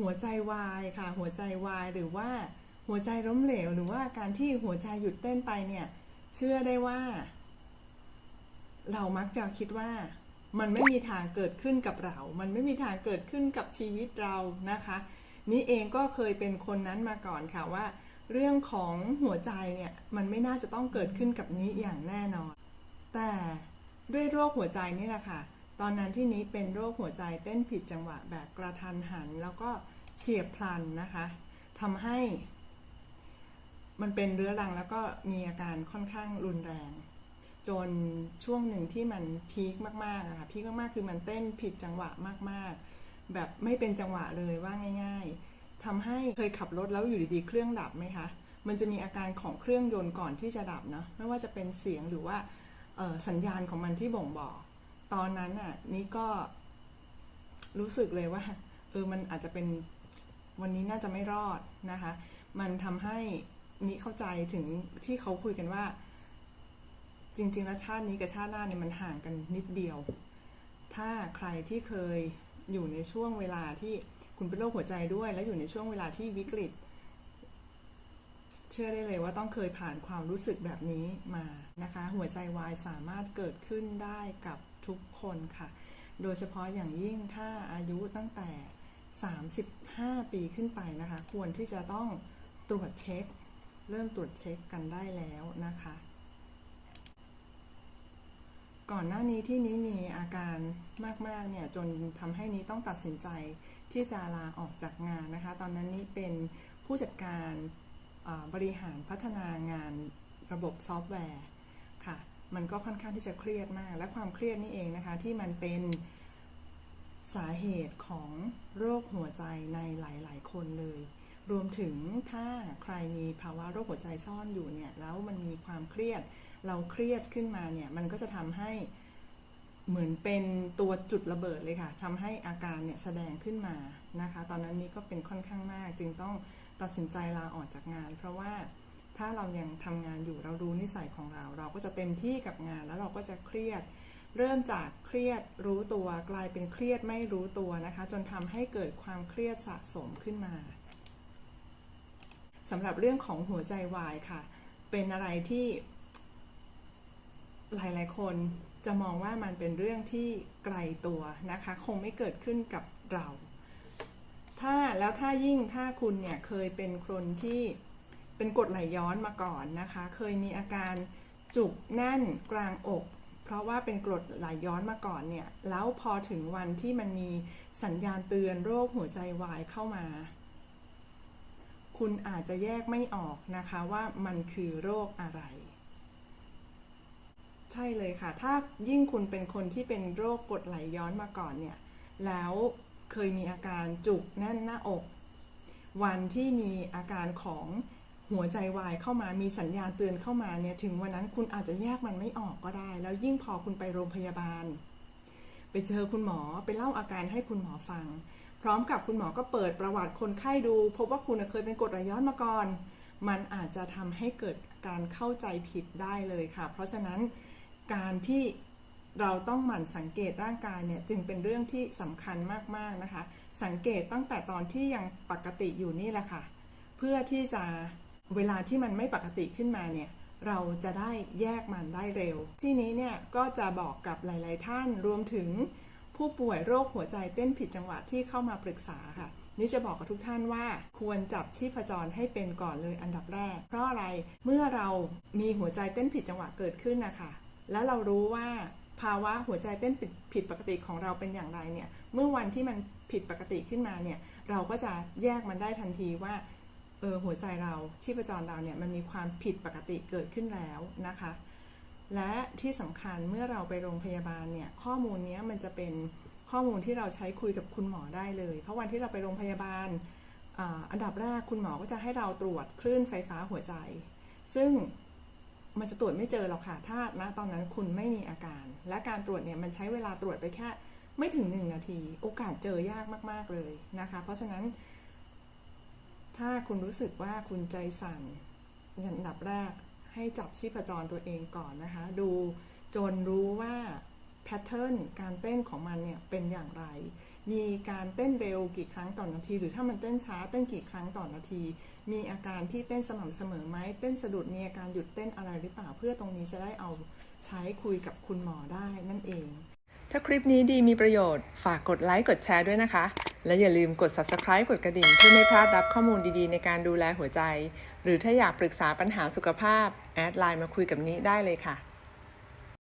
หัวใจวายค่ะ หัวใจวายหรือว่าหัวใจล้มเหลว หรือว่าการที่หัวใจหยุดเต้นไปเนี่ยเชื่อได้ว่า เรามักจะคิดว่ามันไม่มีทางเกิดขึ้นกับเรา มันไม่มีทางเกิดขึ้นกับชีวิตเรานะคะ นี่เองก็เคยเป็นคนนั้นมาก่อนค่ะว่า เรื่องของหัวใจเนี่ยมันไม่น่าจะต้องเกิดขึ้นกับนี้อย่างแน่นอน แต่ด้วยโรคหัวใจนี่แหละค่ะ ตอนนั้นที่นี้เป็นโรคหัวใจเต้นผิดจังหวะแบบกระทันหัน แล้วก็เฉียบพลันนะคะทำให้ มันเป็นเรื้อรังแล้วก็มีอาการค่อนข้างรุนแรง จนช่วงหนึ่งที่มันพีคมากๆอะค่ะพีคมากๆ คือมันเต้นผิดจังหวะมากๆ แบบไม่เป็นจังหวะเลยว่าง่าย ๆทำให้เคยขับรถแล้วอยู่ดีๆเครื่องดับไหมคะมันจะมีอาการของเครื่องยนต์ก่อนที่จะดับเนาะไม่ว่าจะเป็นเสียงหรือว่าสัญญาณของมันที่บ่งบอก ตอนนั้นน่ะนี่ก็รู้สึกเลยว่าเออมันอาจจะเป็นวันนี้น่าจะไม่รอดนะคะ มันทำให้นี่เข้าใจถึงที่เขาคุยกันว่า จริง ๆ แล้วชาตินี้กับชาติหน้าเนี่ยมันห่างกันนิดเดียว ถ้าใครที่เคยอยู่ในช่วงเวลาที่คุณเป็นโรคหัวใจด้วย และอยู่ในช่วงเวลาที่วิกฤต เชื่อได้เลยว่าต้องเคยผ่านความรู้สึกแบบนี้มานะคะ หัวใจวายสามารถเกิดขึ้นได้กับ ทุกคนค่ะ โดยเฉพาะอย่างยิ่งถ้าอายุตั้งแต่ 35 ปีขึ้นไปนะคะ ควรที่จะต้องตรวจเช็ค เริ่มตรวจเช็คกันได้แล้วนะคะ ก่อนหน้านี้ที่นี้มีอาการมากๆเนี่ยจนทำให้นี้ต้องตัดสินใจที่จะลาออกจากงานนะคะ ตอนนั้นนี้เป็นผู้จัดการบริหารพัฒนางานระบบซอฟต์แวร์ค่ะ มันก็ค่อนข้างที่จะเครียดมาก และความเครียดนี่เองนะคะ ที่มันเป็นสาเหตุของโรคหัวใจในหลาย ๆ คนเลย รวมถึงถ้าใครมีภาวะโรคหัวใจซ่อนอยู่เนี่ย แล้วมันมีความเครียด เราเครียดขึ้นมาเนี่ย มันก็จะทำให้เหมือนเป็นตัวจุดระเบิดเลยค่ะทำให้อาการเนี่ยแสดงขึ้นมานะคะ ตอนนั้นนี้ก็เป็นค่อนข้างมาก จึงต้องตัดสินใจลาออกจากงาน เพราะว่า ถ้าเรายังทำงานอยู่เรารู้นิสัยของเรา เราก็จะเต็มที่กับงานแล้วเราก็จะเครียด เริ่มจากเครียดรู้ตัวกลายเป็นเครียดไม่รู้ตัวนะคะ จนทำให้เกิดความเครียดสะสมขึ้นมาสำหรับเรื่องของหัวใจวายค่ะ เป็นอะไรที่หลาย ๆ คนจะมองว่ามันเป็นเรื่องที่ไกลตัวนะคะ คงไม่เกิดขึ้นกับเรา ถ้าแล้วถ้ายิ่งถ้าคุณเนี่ยเคยเป็นคนที่ เป็นกรดไหลย้อนมาก่อนนะคะ เคยมีอาการจุกแน่นกลางอก เพราะว่าเป็นกรดไหลย้อนมาก่อนเนี่ย แล้วพอถึงวันที่มันมีสัญญาณเตือนโรคหัวใจวายเข้ามา คุณอาจจะแยกไม่ออกนะคะว่ามันคือโรคอะไร ใช่เลยค่ะ ถ้ายิ่งคุณเป็นคนที่เป็นโรคกรดไหลย้อนมาก่อนเนี่ย แล้วเคยมีอาการจุกแน่นหน้าอก วันที่มีอาการของ หัวใจวายเข้ามามีสัญญาณเตือนเข้ามาเนี่ยถึงวันนั้นคุณอาจจะแยกมันไม่ออกก็ได้ แล้วยิ่งพอคุณไปโรงพยาบาล ไปเจอคุณหมอไปเล่าอาการให้คุณหมอฟัง พร้อมกับคุณหมอก็เปิดประวัติคนไข้ดู พบว่าคุณเคยเป็นกรดไหลย้อนมาก่อน มันอาจจะทำให้เกิดการเข้าใจผิดได้เลยค่ะ เพราะฉะนั้นการที่เราต้องหมั่นสังเกตร่างกายเนี่ยจึงเป็นเรื่องที่สำคัญมากๆนะคะ สังเกตตั้งแต่ตอนที่ยังปกติอยู่นี่แหละค่ะ เพื่อที่จะ เวลาที่มันไม่ปกติขึ้นมาเนี่ยเราจะได้แยกมันได้เร็ว ที่นี้เนี่ยก็จะบอกกับหลาย ๆ ท่านรวมถึงผู้ป่วยโรคหัวใจเต้นผิดจังหวะที่เข้ามาปรึกษาค่ะ นี่จะบอกกับทุกท่านว่า ควรจับชีพจรให้เป็นก่อนเลยอันดับแรก เพราะอะไรเมื่อเรามีหัวใจเต้นผิดจังหวะเกิดขึ้นนะคะแล้วเรารู้ว่าภาวะหัวใจเต้นผิดผิดปกติของเราเป็นอย่างไรเนี่ยเมื่อวันที่มันผิดปกติขึ้นมาเนี่ยเราก็จะแยกมันได้ทันทีว่า เออหัวใจเราชีพจรเราเนี่ยมันมีความผิดปกติเกิดขึ้นแล้วนะคะ และที่สำคัญเมื่อเราไปโรงพยาบาลเนี่ยข้อมูลนี้มันจะเป็นข้อมูลที่เราใช้คุยกับคุณหมอได้เลย เพราะวันที่เราไปโรงพยาบาลอันดับแรกคุณหมอก็จะให้เราตรวจคลื่นไฟฟ้าหัวใจ ซึ่งมันจะตรวจไม่เจอหรอกค่ะถ้าณตอนนั้นคุณไม่มีอาการ และการตรวจเนี่ยมันใช้เวลาตรวจไปแค่ไม่ถึง 1 นาที โอกาสเจอยากมาก ๆ เลยนะคะ เพราะฉะนั้น ถ้าคุณรู้สึกว่าคุณใจสั่นอันดับแรกให้จับชีพจรตัวเองก่อนนะคะ ดูจนรู้ว่าแพทเทิร์นการเต้นของมันเนี่ยเป็นอย่างไร มีการเต้นเร็วกี่ครั้งต่อนนาที หรือถ้ามันเต้นช้าเต้นกี่ครั้งต่อนนาที มีอาการที่เต้นสม่ำเสมอไหมเต้นสะดุดมีอาการหยุดเต้นอะไรหรือเปล่าเพื่อตรงนี้จะได้เอาใช้คุยกับคุณหมอได้นั่นเอง ถ้าคลิปนี้ดีมีประโยชน์ฝากกดไลค์กดแชร์ด้วยนะคะ และอย่าลืมกด subscribe กดกระดิ่ง เพื่อไม่พลาดรับข้อมูลดีๆ ในการดูแลหัวใจ หรือถ้าอยากปรึกษาปัญหาสุขภาพ แอดไลน์มาคุยกับนี้ได้เลยค่ะ